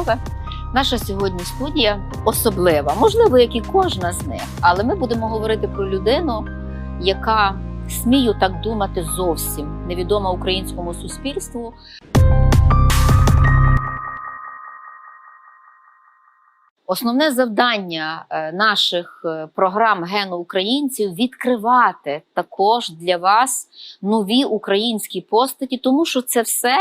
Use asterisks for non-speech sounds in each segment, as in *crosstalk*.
мови. Наша сьогодні студія особлива, можливо, як і кожна з них, але ми будемо говорити про людину, яка смію так думати зовсім невідома українському суспільству. Основне завдання е, наших е, програм гену українців відкривати також для вас нові українські постаті, тому що це все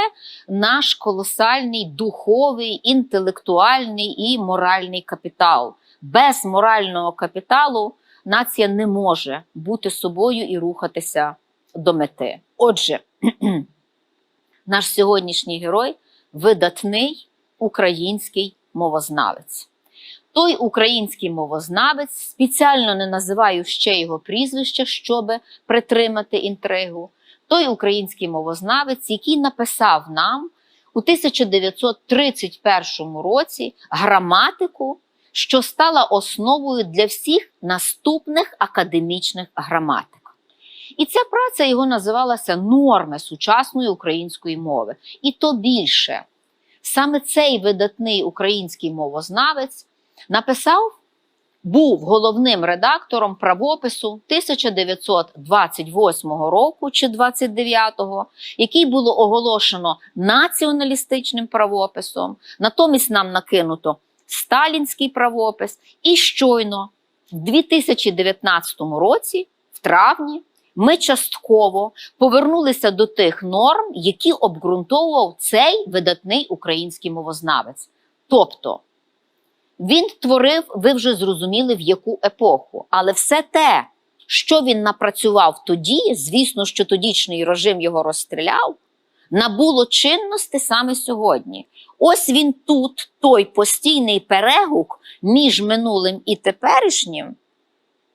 наш колосальний духовий, інтелектуальний і моральний капітал. Без морального капіталу нація не може бути собою і рухатися до мети. Отже, *clears throat* наш сьогоднішній герой видатний український мовознавець. Той український мовознавець спеціально не називаю ще його прізвища, щоб притримати інтригу. Той український мовознавець, який написав нам у 1931 році граматику, що стала основою для всіх наступних академічних граматик. І ця праця його називалася Норми сучасної української мови. І то більше. Саме цей видатний український мовознавець написав, був головним редактором правопису 1928 року чи 29-го, який було оголошено націоналістичним правописом. Натомість нам накинуто сталінський правопис. І щойно в 2019 році, в травні, ми частково повернулися до тих норм, які обґрунтовував цей видатний український мовознавець. Тобто він творив, ви вже зрозуміли, в яку епоху. Але все те, що він напрацював тоді, звісно, що тодішній режим його розстріляв, набуло чинності саме сьогодні. Ось він тут, той постійний перегук між минулим і теперішнім,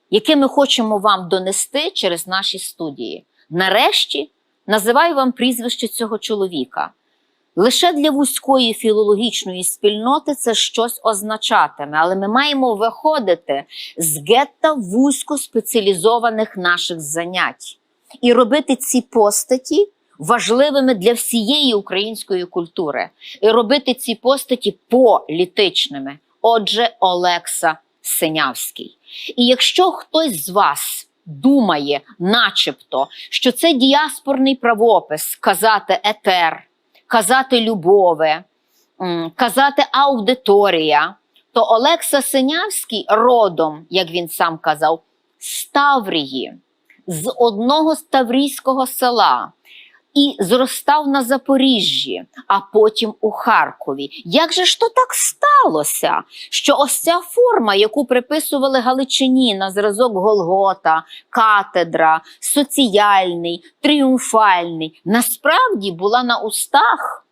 який ми хочемо вам донести через наші студії. Нарешті називаю вам прізвище цього чоловіка. Лише для вузької філологічної спільноти це щось означатиме, але ми маємо виходити з гетта вузькоспеціалізованих наших занять і робити ці постаті важливими для всієї української культури, і робити ці постаті політичними. Отже, Олекса Синявський. І якщо хтось з вас думає, начебто, що це діаспорний правопис казати етер казати любове, казати аудиторія, то Олекса Синявський родом, як він сам казав, з Таврії, з одного з Таврійського села. І зростав на Запоріжжі, а потім у Харкові. Як же ж то так сталося? Що ось ця форма, яку приписували Галичині на зразок Голгота, катедра, соціальний, тріумфальний, насправді була на устах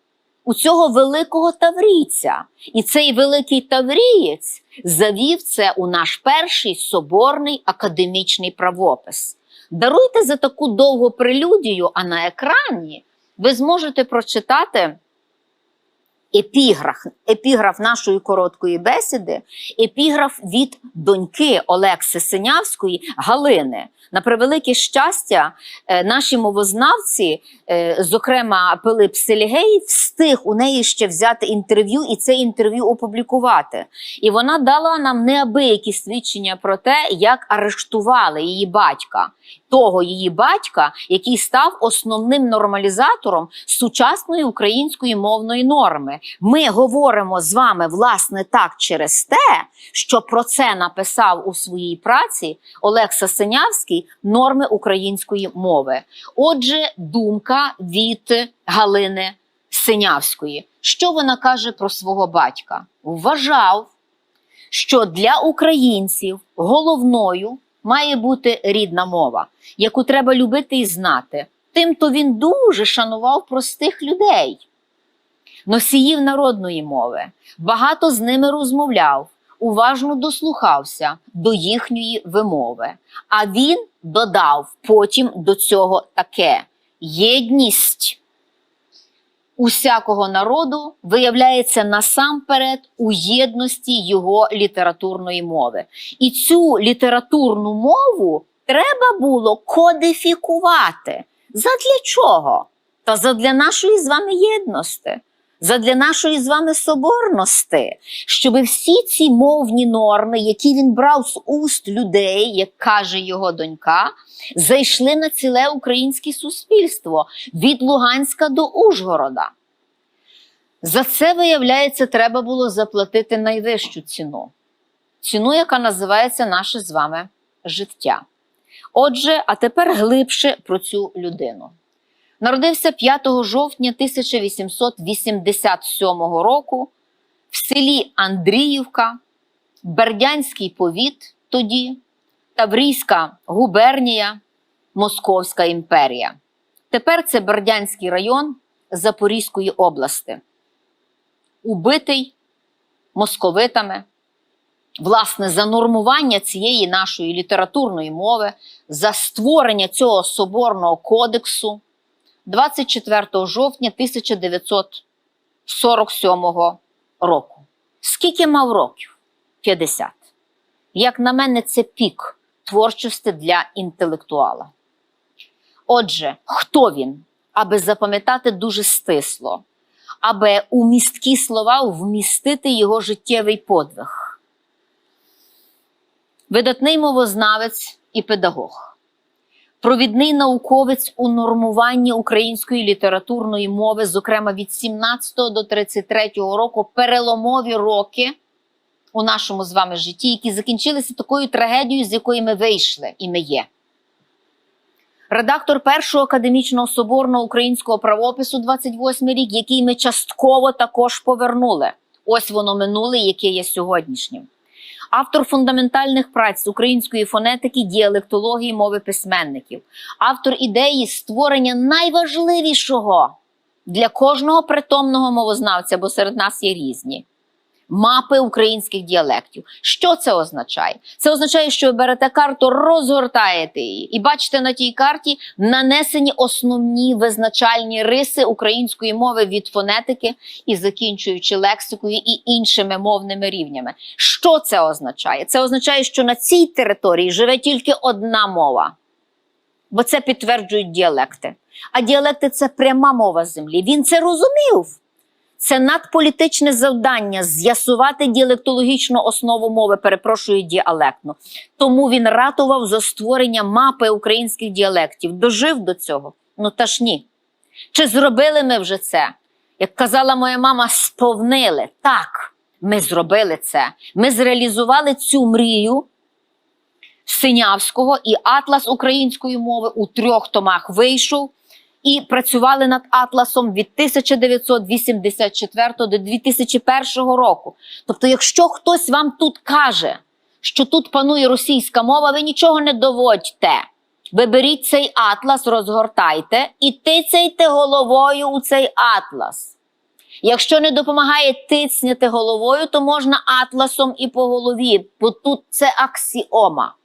у цього великого таврійця. І цей великий таврієць завів це у наш перший соборний академічний правопис. Даруйте за таку довгу прелюдію, а на екрані ви зможете прочитати епіграф, епіграф нашої короткої бесіди, епіграф від доньки Олекси Синявської Галини. На превелике щастя, е, наші мовознавці, е, зокрема Пилип Селігей, встиг у неї ще взяти інтерв'ю і це інтерв'ю опублікувати. І вона дала нам неабиякі свідчення про те, як арештували її батька, того її батька, який став основним нормалізатором сучасної української мовної норми. Ми говоримо з вами власне так через те, що про це написав у своїй праці Олекса Синявський норми української мови. Отже, думка від Галини Синявської. Що вона каже про свого батька? Вважав, що для українців головною має бути рідна мова, яку треба любити і знати. Тимто він дуже шанував простих людей, носіїв народної мови, багато з ними розмовляв, уважно дослухався до їхньої вимови. А він додав потім до цього таке: єдність усякого народу виявляється насамперед у єдності його літературної мови. І цю літературну мову треба було кодифікувати. Задля чого? Та задля нашої з вами єдності. Задля нашої з вами соборності, щоб всі ці мовні норми, які він брав з уст людей, як каже його донька, зайшли на ціле українське суспільство від Луганська до Ужгорода. За це, виявляється, треба було заплатити найвищу ціну. Ціну, яка називається наше з вами життя. Отже, а тепер глибше про цю людину. Народився 5 жовтня 1887 року в селі Андріївка, Бердянський повіт тоді, Таврійська губернія, Московська імперія. Тепер це Бердянський район Запорізької області. Убитий московитами. Власне, за нормування цієї нашої літературної мови, за створення цього соборного кодексу 24 жовтня 1947 року. Скільки мав років? 50. Як на мене, це пік творчості для інтелектуала. Отже, хто він? Аби запам'ятати дуже стисло, аби у місткі слова вмістити його життєвий подвиг. Видатний мовознавець і педагог, провідний науковець у нормуванні української літературної мови, зокрема від 17 до 33 року, переломові роки у нашому з вами житті, які закінчилися такою трагедією, з якої ми вийшли, і ми є. Редактор першого академічного соборного українського правопису 28 рік, який ми частково також повернули. Ось воно минуле, яке є сьогоднішнім. Автор фундаментальних праць з української фонетики, діалектології, мови письменників, автор ідеї створення найважливішого для кожного притомного мовознавця, бо серед нас є різні мапи українських діалектів. Що це означає? Це означає, що ви берете карту, розгортаєте її, і бачите на тій карті нанесені основні визначальні риси української мови від фонетики і закінчуючи лексикою і іншими мовними рівнями. Що це означає? Це означає, що на цій території живе тільки одна мова, бо це підтверджують діалекти. А діалекти це пряма мова землі. Він це розумів. Це надполітичне завдання з'ясувати діалектологічну основу мови, перепрошую діалектну. Тому він ратував за створення мапи українських діалектів. Дожив до цього? Ну та ж ні. Чи зробили ми вже це? Як казала моя мама, сповнили. Так, ми зробили це. Ми зреалізували цю мрію Синявського і Атлас української мови у трьох томах вийшов і працювали над Атласом від 1984 до 2001 року. Тобто, якщо хтось вам тут каже, що тут панує російська мова, ви нічого не доводьте. Ви беріть цей атлас, розгортайте і тицяйте головою у цей атлас. Якщо не допомагає тицняти головою, то можна атласом і по голові, бо тут це аксіома.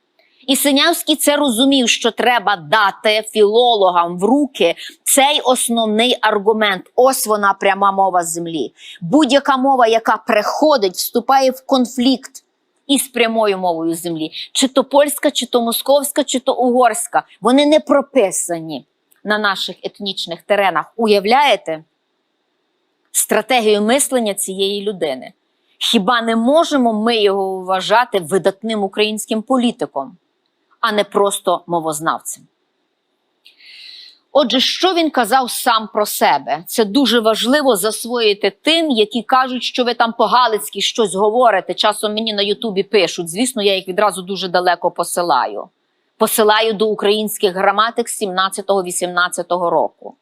І Синявський це розумів, що треба дати філологам в руки цей основний аргумент. Ось вона пряма мова землі. Будь-яка мова, яка приходить, вступає в конфлікт із прямою мовою землі, чи то польська, чи то московська, чи то угорська. Вони не прописані на наших етнічних теренах. Уявляєте стратегію мислення цієї людини? Хіба не можемо ми його вважати видатним українським політиком? А не просто мовознавцем. Отже, що він казав сам про себе? Це дуже важливо засвоїти тим, які кажуть, що ви там по-галицьки щось говорите. Часом мені на Ютубі пишуть. Звісно, я їх відразу дуже далеко посилаю. Посилаю до українських граматик 17-18 року.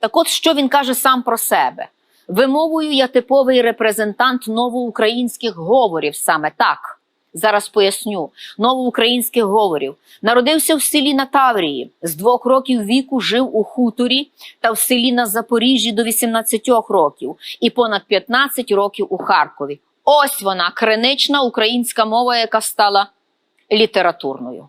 Так от, що він каже сам про себе? Вимовою я типовий репрезентант новоукраїнських говорів саме так. Зараз поясню новоукраїнських говорів. Народився в селі на Таврії. З двох років віку жив у хуторі та в селі на Запоріжжі до 18 років і понад 15 років у Харкові. Ось вона кринична українська мова, яка стала літературною.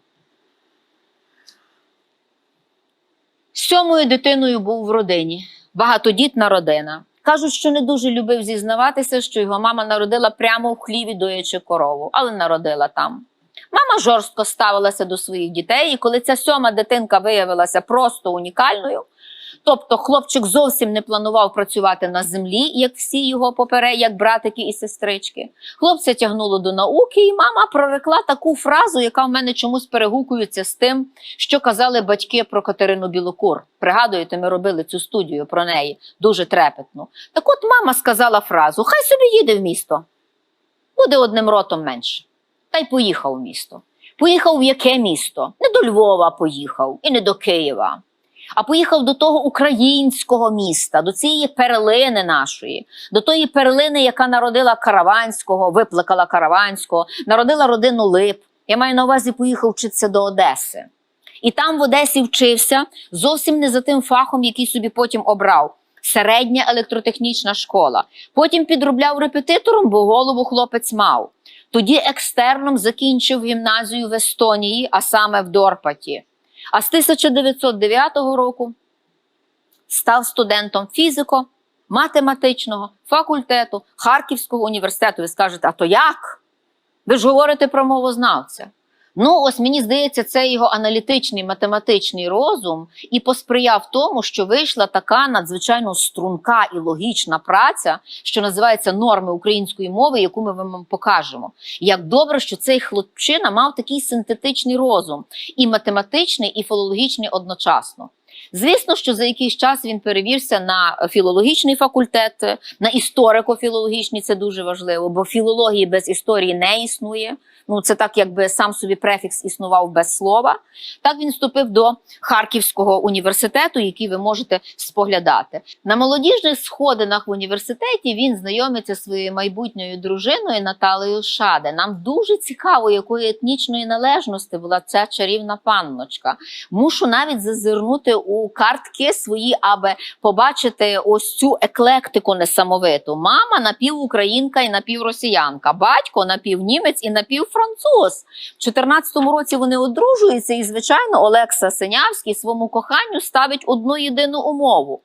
Сьомою дитиною був в родині, багатодітна родина. Кажуть, що не дуже любив зізнаватися, що його мама народила прямо в хліві, доячи корову, але народила там. Мама жорстко ставилася до своїх дітей, і коли ця сьома дитинка виявилася просто унікальною, Тобто хлопчик зовсім не планував працювати на землі, як всі його попере, як братики і сестрички. Хлопця тягнуло до науки, і мама прорекла таку фразу, яка в мене чомусь перегукується з тим, що казали батьки про Катерину Білокур. Пригадуєте, ми робили цю студію про неї дуже трепетно. Так от мама сказала фразу: хай собі їде в місто, буде одним ротом менше. Та й поїхав в місто. Поїхав в яке місто? Не до Львова поїхав і не до Києва, а поїхав до того українського міста, до цієї перлини нашої, до тої перлини, яка народила Караванського, виплакала Караванського, народила родину Лип. Я маю на увазі, поїхав вчитися до Одеси. І там в Одесі вчився зовсім не за тим фахом, який собі потім обрав. Середня електротехнічна школа. Потім підробляв репетитором, бо голову хлопець мав. Тоді екстерном закінчив гімназію в Естонії, а саме в Дорпаті. А з 1909 року став студентом фізико-математичного факультету Харківського університету. Ви скажете, а то як? Ви ж говорите про мовознавця. Ну, ось мені здається, це його аналітичний математичний розум і посприяв тому, що вийшла така надзвичайно струнка і логічна праця, що називається норми української мови, яку ми вам покажемо. Як добре, що цей хлопчина мав такий синтетичний розум, і математичний, і філологічний одночасно. Звісно, що за якийсь час він перевівся на філологічний факультет, на історико-філологічний, це дуже важливо, бо філології без історії не існує. Ну, це так, якби сам собі префікс існував без слова. Так він вступив до Харківського університету, який ви можете споглядати. На молодіжних сходинах в університеті він знайомиться зі своєю майбутньою дружиною Наталею Шаде. Нам дуже цікаво, якої етнічної належності була ця чарівна панночка. Мушу навіть зазирнути у картки свої, аби побачити ось цю еклектику несамовиту. Мама напівукраїнка і напівросіянка, батько напівнімець і напівфранцуз. В 14-му році вони одружуються, і, звичайно, Олекса Синявський своєму коханню ставить одну єдину умову.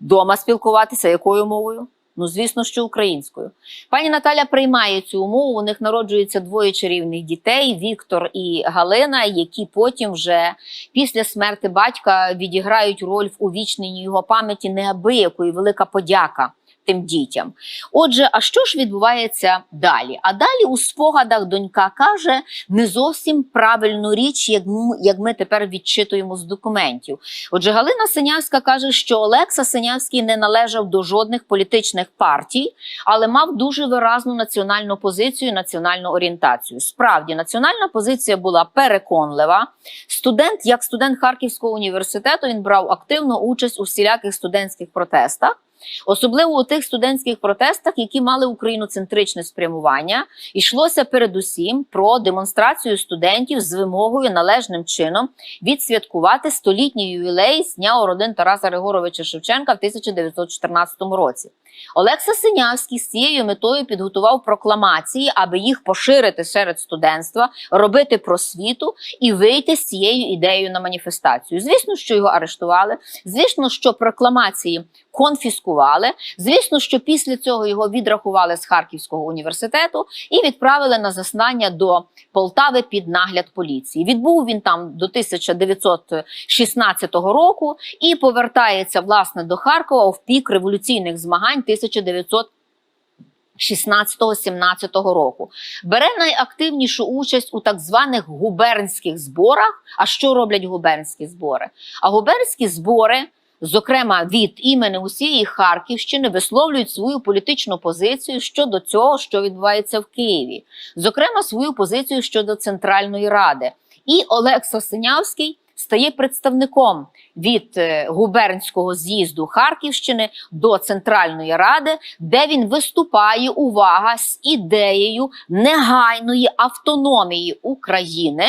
Дома спілкуватися якою мовою? Ну, звісно, що українською. Пані Наталя приймає цю умову. У них народжується двоє чарівних дітей: Віктор і Галина, які потім вже після смерти батька відіграють роль в увічненні його пам'яті неабиякої велика подяка. Тим дітям. Отже, а що ж відбувається далі? А далі у спогадах донька каже не зовсім правильну річ, як ми, як ми тепер відчитуємо з документів. Отже, Галина Синявська каже, що Олекса Синявський не належав до жодних політичних партій, але мав дуже виразну національну позицію, національну орієнтацію. Справді, національна позиція була переконлива. Студент, як студент Харківського університету, він брав активну участь у всіляких студентських протестах. Особливо у тих студентських протестах, які мали україноцентричне спрямування, йшлося передусім про демонстрацію студентів з вимогою належним чином відсвяткувати столітній ювілей з дня родин Тараса Григоровича Шевченка в 1914 році. Олекса Синявський з цією метою підготував прокламації, аби їх поширити серед студентства, робити просвіту і вийти з цією ідеєю на маніфестацію. Звісно, що його арештували. Звісно, що прокламації конфіскували. Звісно, що після цього його відрахували з Харківського університету і відправили на заснання до Полтави під нагляд поліції. Відбув він там до 1916 року і повертається власне до Харкова в пік революційних змагань 1916-17 року. Бере найактивнішу участь у так званих губернських зборах. А що роблять губернські збори? А губернські збори зокрема від імені усієї Харківщини, висловлюють свою політичну позицію щодо цього, що відбувається в Києві, зокрема свою позицію щодо Центральної Ради. І Олекса Синявський стає представником від е, губернського з'їзду Харківщини до Центральної Ради, де він виступає увага з ідеєю негайної автономії України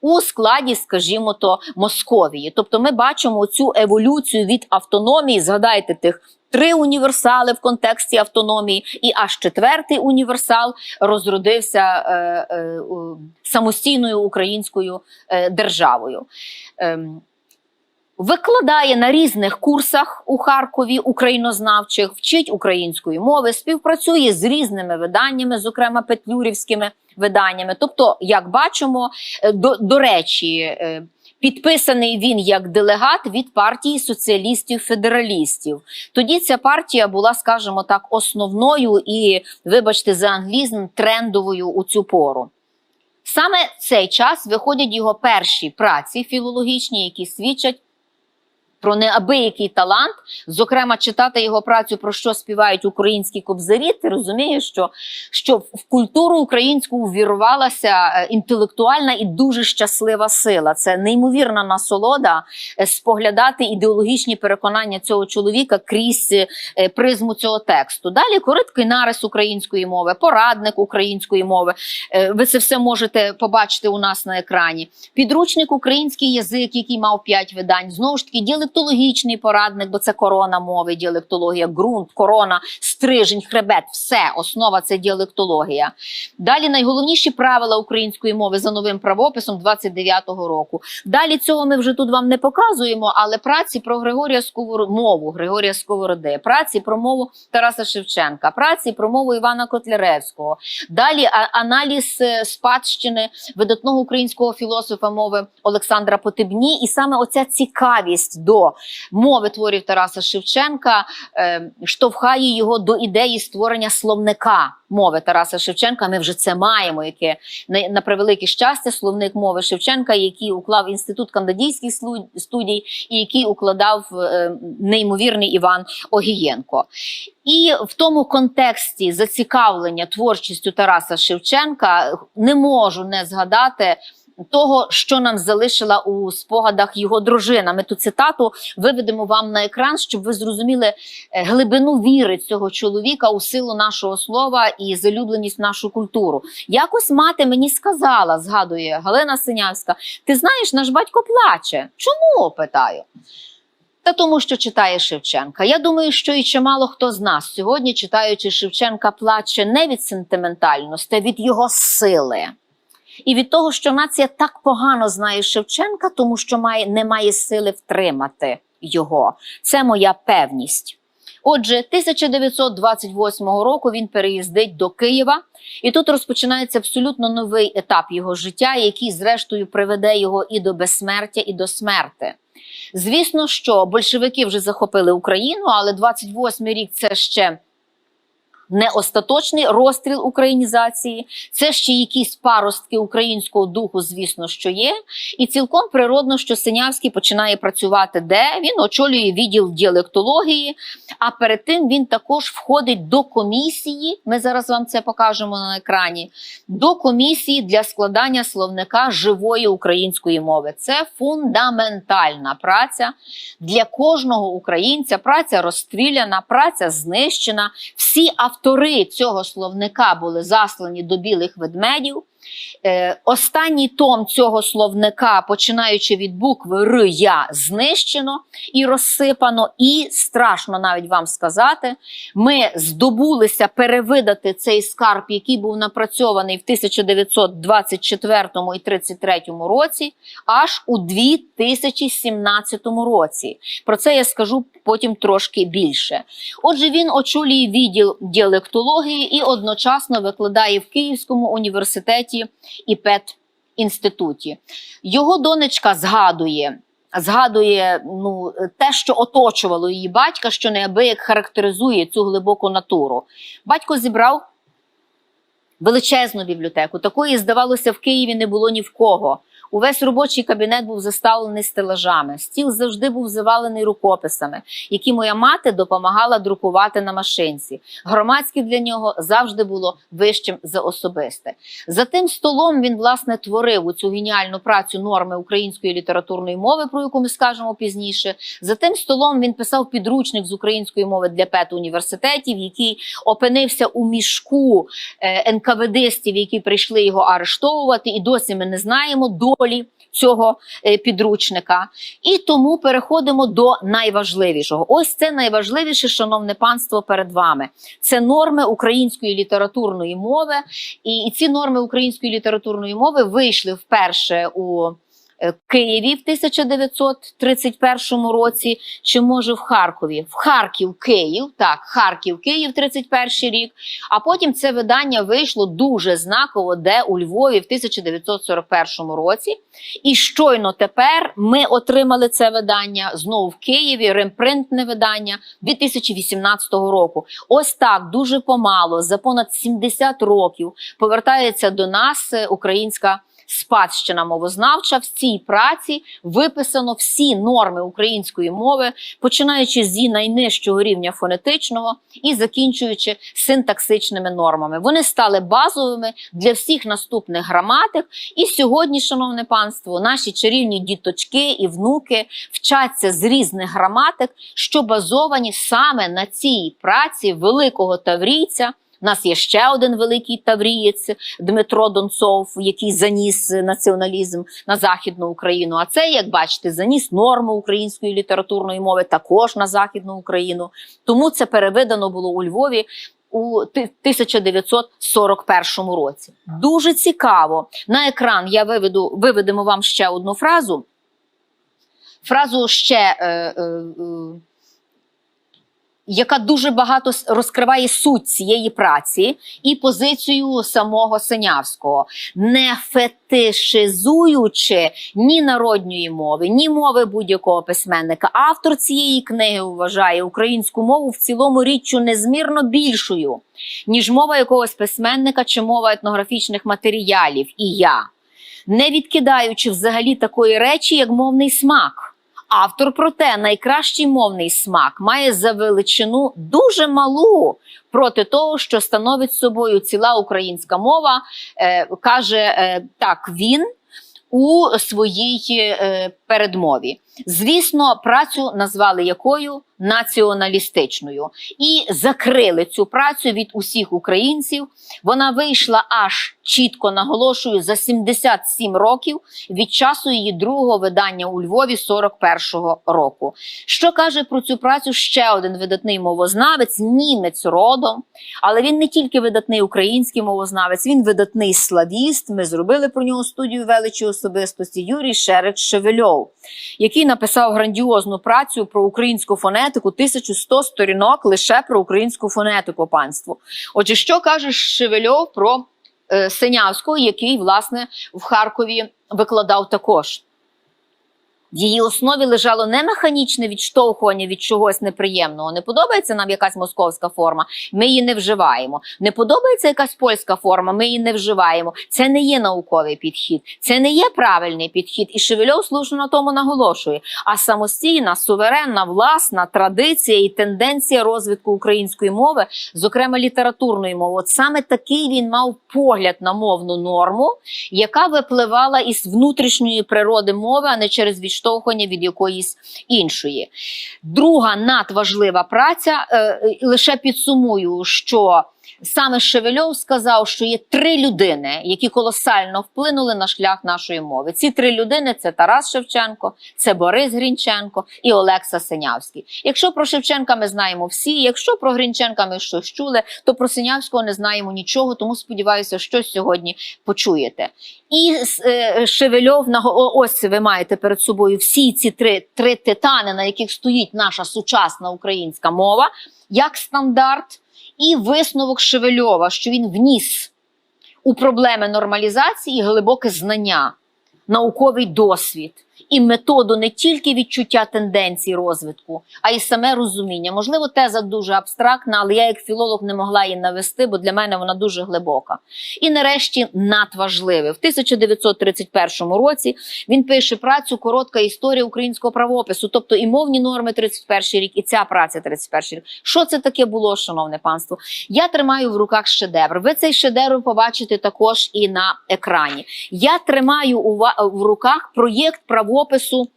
у складі, скажімо, то Московії. Тобто, ми бачимо цю еволюцію від автономії. Згадайте тих. Три універсали в контексті автономії, і аж четвертий універсал розродився е, е, самостійною українською е, державою. Е, Викладає на різних курсах у Харкові українознавчих, вчить української мови, співпрацює з різними виданнями, зокрема петлюрівськими виданнями. Тобто, як бачимо, е, до, до речі, е, Підписаний він як делегат від партії соціалістів-федералістів. Тоді ця партія була, скажімо так, основною і, вибачте, за англізм трендовою у цю пору. Саме в цей час виходять його перші праці філологічні, які свідчать про неабиякий талант, зокрема, читати його працю про що співають українські кобзарі. Ти розумієш, що, що в культуру українську увірвалася е, інтелектуальна і дуже щаслива сила. Це неймовірна насолода е, споглядати ідеологічні переконання цього чоловіка крізь е, призму цього тексту. Далі короткий нарис української мови, порадник української мови. Ви це все можете побачити у нас на екрані. Підручник український язик, який мав п'ять видань. Знову ж таки, діалектологічний порадник, бо це корона мови, діалектологія, ґрунт, корона, стрижень, хребет. Все, основа це діалектологія. Далі найголовніші правила української мови за новим правописом 29-го року. Далі цього ми вже тут вам не показуємо, але праці про Григорія Сковороду, мову Григорія Сковороди, праці про мову Тараса Шевченка, праці про мову Івана Котляревського. Далі аналіз е, спадщини видатного українського філософа мови Олександра Потебні, і саме оця цікавість до мови творів Тараса Шевченка е, штовхає його до ідеї створення словника мови Тараса Шевченка. Ми вже це маємо, яке на, на превелике щастя, словник мови Шевченка, який уклав інститут кандидійських студій, і який укладав е, неймовірний Іван Огієнко. І в тому контексті зацікавлення творчістю Тараса Шевченка не можу не згадати. Того, що нам залишила у спогадах його дружина. Ми ту цитату виведемо вам на екран, щоб ви зрозуміли е, глибину віри цього чоловіка у силу нашого слова і залюбленість в нашу культуру. Якось мати мені сказала, згадує Галина Синявська: ти знаєш, наш батько плаче. Чому? питаю. Та тому, що читає Шевченка. Я думаю, що і чимало хто з нас сьогодні, читаючи Шевченка, плаче не від сентиментальності, а від його сили. І від того, що нація так погано знає Шевченка, тому що має, не має сили втримати його. Це моя певність. Отже, 1928 року він переїздить до Києва, і тут розпочинається абсолютно новий етап його життя, який, зрештою, приведе його і до безсмертя, і до смерти. Звісно, що большевики вже захопили Україну, але 28-й рік це ще не остаточний розстріл українізації, це ще якісь паростки українського духу, звісно, що є. І цілком природно, що Синявський починає працювати де він очолює відділ діалектології. А перед тим він також входить до комісії. Ми зараз вам це покажемо на екрані. До комісії для складання словника живої української мови. Це фундаментальна праця для кожного українця. Праця розстріляна, праця знищена. Всі автори цього словника були заслані до білих ведмедів. Е, останній том цього словника, починаючи від букви Р, Я, знищено і розсипано, і страшно навіть вам сказати, ми здобулися перевидати цей скарб, який був напрацьований в 1924 і 33 році, аж у 2017 році. Про це я скажу потім трошки більше. Отже, він очолює відділ діалектології і одночасно викладає в Київському університеті і педінституті. Його донечка згадує. Згадує ну, те, що оточувало її батька, що неабияк характеризує цю глибоку натуру. Батько зібрав величезну бібліотеку. Такої, здавалося, в Києві не було ні в кого. Увесь робочий кабінет був заставлений стелажами. Стіл завжди був завалений рукописами, які моя мати допомагала друкувати на машинці. Громадське для нього завжди було вищим за особисте. За тим столом він власне творив у цю геніальну працю норми української літературної мови, про яку ми скажемо пізніше. За тим столом він писав підручник з української мови для пет університетів, який опинився у мішку е, НКВДстів, які прийшли його арештовувати, і досі ми не знаємо долі цього е, підручника. І тому переходимо до найважливішого. Ось це найважливіше, шановне панство, перед вами. Це норми української літературної мови. І, ці норми української літературної мови вийшли вперше у Києві в 1931 році, чи може в Харкові? В Харків, Київ, так, Харків, Київ, 31 рік. А потім це видання вийшло дуже знаково, де у Львові в 1941 році. І щойно тепер ми отримали це видання знову в Києві, ремпринтне видання 2018 року. Ось так дуже помало, за понад 70 років повертається до нас е, українська. Спадщина мовознавча в цій праці виписано всі норми української мови, починаючи зі найнижчого рівня фонетичного і закінчуючи синтаксичними нормами. Вони стали базовими для всіх наступних граматик. І сьогодні, шановне панство, наші чарівні діточки і внуки вчаться з різних граматик, що базовані саме на цій праці великого таврійця. У нас є ще один великий таврієць Дмитро Донцов, який заніс націоналізм на західну Україну. А це, як бачите, заніс норму української літературної мови також на західну Україну. Тому це перевидано було у Львові. У 1941 році дуже цікаво. На екран я виведу виведемо вам ще одну фразу. Фразу ще е, е, яка дуже багато розкриває суть цієї праці і позицію самого Синявського, не фетишизуючи ні народної мови, ні мови будь-якого письменника. Автор цієї книги вважає українську мову в цілому річчю незмірно більшою, ніж мова якогось письменника чи мова етнографічних матеріалів. І я, не відкидаючи взагалі такої речі, як мовний смак. Автор, проте, найкращий мовний смак має за величину дуже малу проти того, що становить собою ціла українська мова, е, каже е, так він у своїй е, передмові. Звісно, працю назвали якою націоналістичною і закрили цю працю від усіх українців. Вона вийшла аж чітко наголошую за 77 років від часу її другого видання у Львові 41-го року. Що каже про цю працю ще один видатний мовознавець, німець родом, але він не тільки видатний український мовознавець, він видатний славіст. Ми зробили про нього студію величі особистості Юрій Шереч Шевельов, який написав грандіозну працю про українську фонетику, 1100 сторінок лише про українську фонетику панство. Отже, що каже Шевельов про е, Синявського, який, власне, в Харкові викладав також. В її основі лежало не механічне відштовхування від чогось неприємного. Не подобається нам якась московська форма, ми її не вживаємо. Не подобається якась польська форма, ми її не вживаємо. Це не є науковий підхід, це не є правильний підхід. І Шевельов слушно на тому наголошує. А самостійна, суверенна, власна традиція і тенденція розвитку української мови, зокрема літературної мови, от саме такий він мав погляд на мовну норму, яка випливала із внутрішньої природи мови, а не через відштовхування від якоїсь іншої. Друга надважлива праця, е, лише підсумую, що саме Шевельов сказав, що є три людини, які колосально вплинули на шлях нашої мови. Ці три людини це Тарас Шевченко, це Борис Грінченко і Олекса Синявський. Якщо про Шевченка ми знаємо всі, якщо про Грінченка ми щось чули, то про Синявського не знаємо нічого, тому сподіваюся, що сьогодні почуєте. І е, Шевельов на ось ви маєте перед собою всі ці три, три титани, на яких стоїть наша сучасна українська мова, як стандарт, і висновок Шевельова, що він вніс у проблеми нормалізації глибоке знання, науковий досвід і методу не тільки відчуття тенденцій розвитку, а й саме розуміння. Можливо, теза дуже абстрактна, але я як філолог не могла її навести, бо для мене вона дуже глибока. І нарешті надважливе. В 1931 році він пише працю Коротка історія українського правопису, тобто і мовні норми 31 рік, і ця праця 31 рік. Що це таке було, шановне панство? Я тримаю в руках шедевр. Ви цей шедевр побачите також і на екрані. Я тримаю в руках проєкт правопису.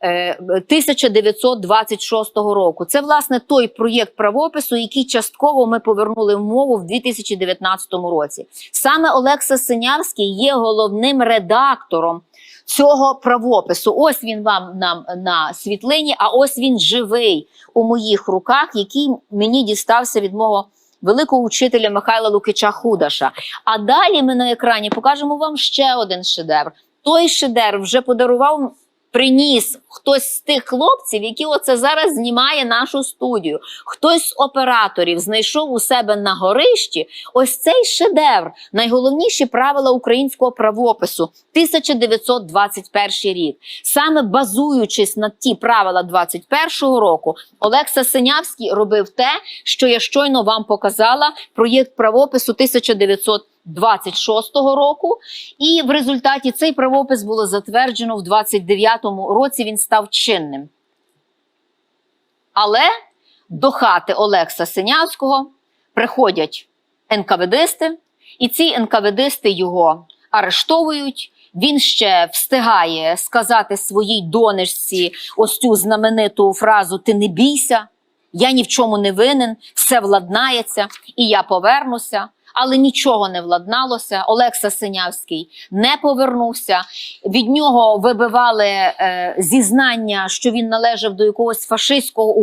е, 1926 року. Це власне той проєкт правопису, який частково ми повернули в мову в 2019 році. Саме Олекса Синявський є головним редактором цього правопису. Ось він вам нам на світлині, а ось він живий у моїх руках, який мені дістався від мого великого учителя Михайла Лукича Худаша. А далі ми на екрані покажемо вам ще один шедевр. Той шедевр вже подарував. Приніс хтось з тих хлопців, які оце зараз знімає нашу студію. Хтось з операторів знайшов у себе на горищі ось цей шедевр, найголовніші правила українського правопису, 1921 рік. Саме базуючись на ті правила 21 року, Олекса Синявський робив те, що я щойно вам показала. Проєкт правопису 1926 року. І в результаті цей правопис було затверджено в 29-му році. Він став чинним. Але до хати Олекса Синявського приходять НКВДисти, і ці НКВДисти його арештовують. Він ще встигає сказати своїй донечці ось цю знамениту фразу Ти не бійся, я ні в чому не винен, все владнається, і я повернуся. Але нічого не владналося. Олекса Синявський не повернувся. Від нього вибивали е, зізнання, що він належав до якогось фашистського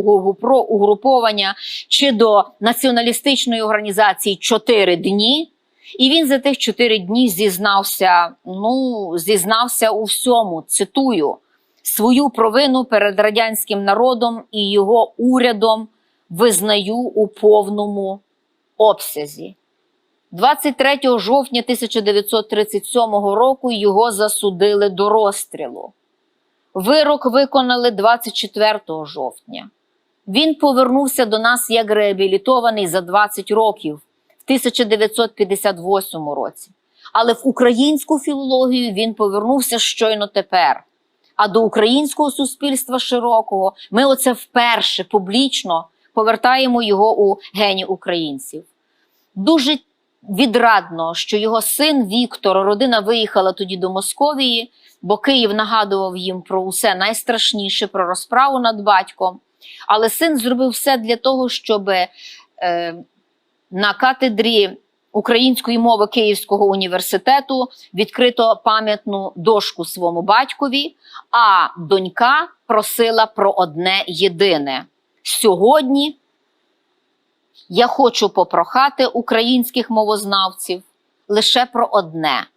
угруповання чи до націоналістичної організації чотири дні. І він за тих чотири дні зізнався, ну, зізнався у всьому. Цитую свою провину перед радянським народом і його урядом визнаю у повному обсязі. 23 жовтня 1937 року його засудили до розстрілу. Вирок виконали 24 жовтня. Він повернувся до нас як реабілітований за 20 років в 1958 році. Але в українську філологію він повернувся щойно тепер. А до українського суспільства широкого ми оце вперше публічно повертаємо його у гені українців. Дуже відрадно, що його син Віктор, родина виїхала тоді до Московії, бо Київ нагадував їм про усе найстрашніше, про розправу над батьком. Але син зробив все для того, щоб е, на катедрі української мови Київського університету відкрито пам'ятну дошку своєму батькові, а донька просила про одне єдине. Сьогодні я хочу попрохати українських мовознавців лише про одне: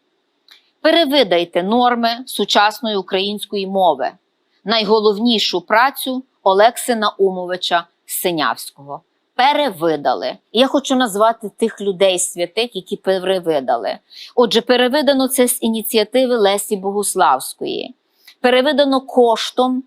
перевидайте норми сучасної української мови, найголовнішу працю Олекси Наумовича Синявського. Перевидали. Я хочу назвати тих людей святих, які перевидали. Отже, перевидано це з ініціативи Лесі Богуславської, перевидано коштом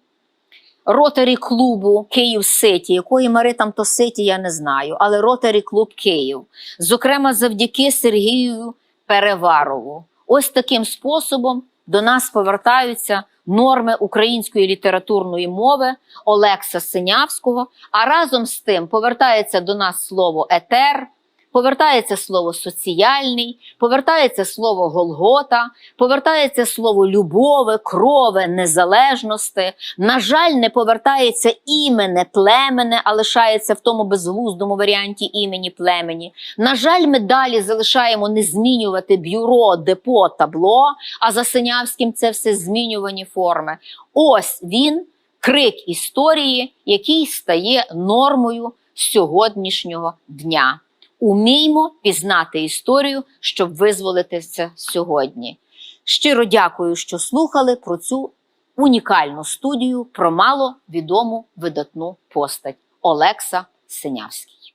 ротарі клубу Київ Ситі, якої мари там то Ситі, я не знаю, але ротарі клуб Київ, зокрема завдяки Сергію Переварову. Ось таким способом до нас повертаються норми української літературної мови Олекса Синявського. А разом з тим повертається до нас слово етер. Повертається слово соціальний, повертається слово Голгота, повертається слово любове, крове, незалежності. На жаль, не повертається імене племене, а лишається в тому безглуздому варіанті імені племені. На жаль, ми далі залишаємо не змінювати бюро, депо, табло, а за Синявським це все змінювані форми. Ось він, крик історії, який стає нормою сьогоднішнього дня. Уміймо пізнати історію, щоб визволитися сьогодні. Щиро дякую, що слухали про цю унікальну студію про маловідому видатну постать Олекса Синявський.